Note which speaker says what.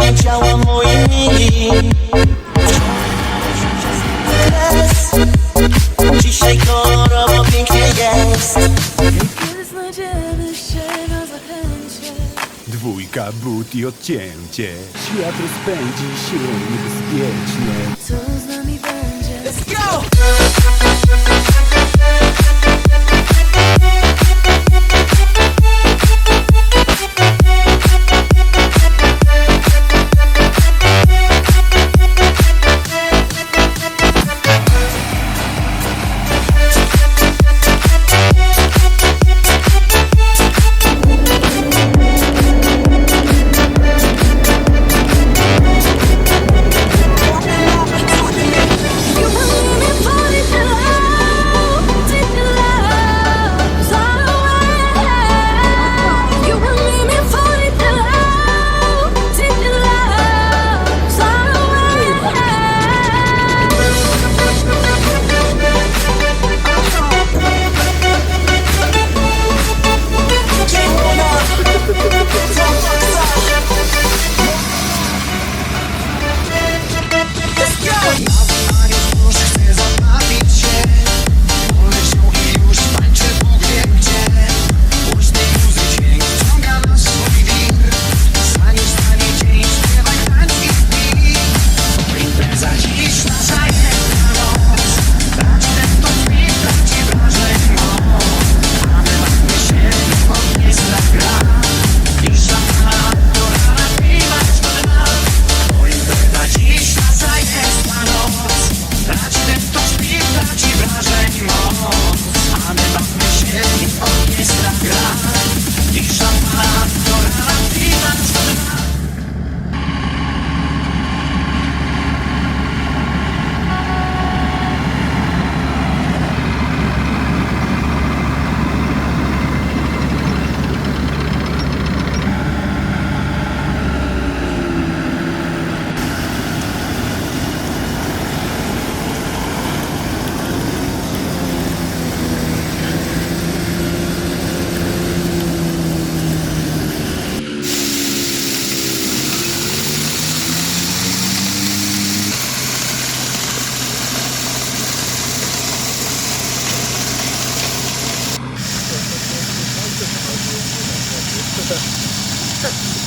Speaker 1: Wciąż nie działa moje mini. Kres. Dzisiaj kolorowo pięknie jest.
Speaker 2: Kiedy znajdziemy się na zachęcie?
Speaker 3: Dwójka but i odcięcie. Świat rozpędzi się niebezpiecznie.
Speaker 2: Co z nami będzie?
Speaker 1: Let's go! Ha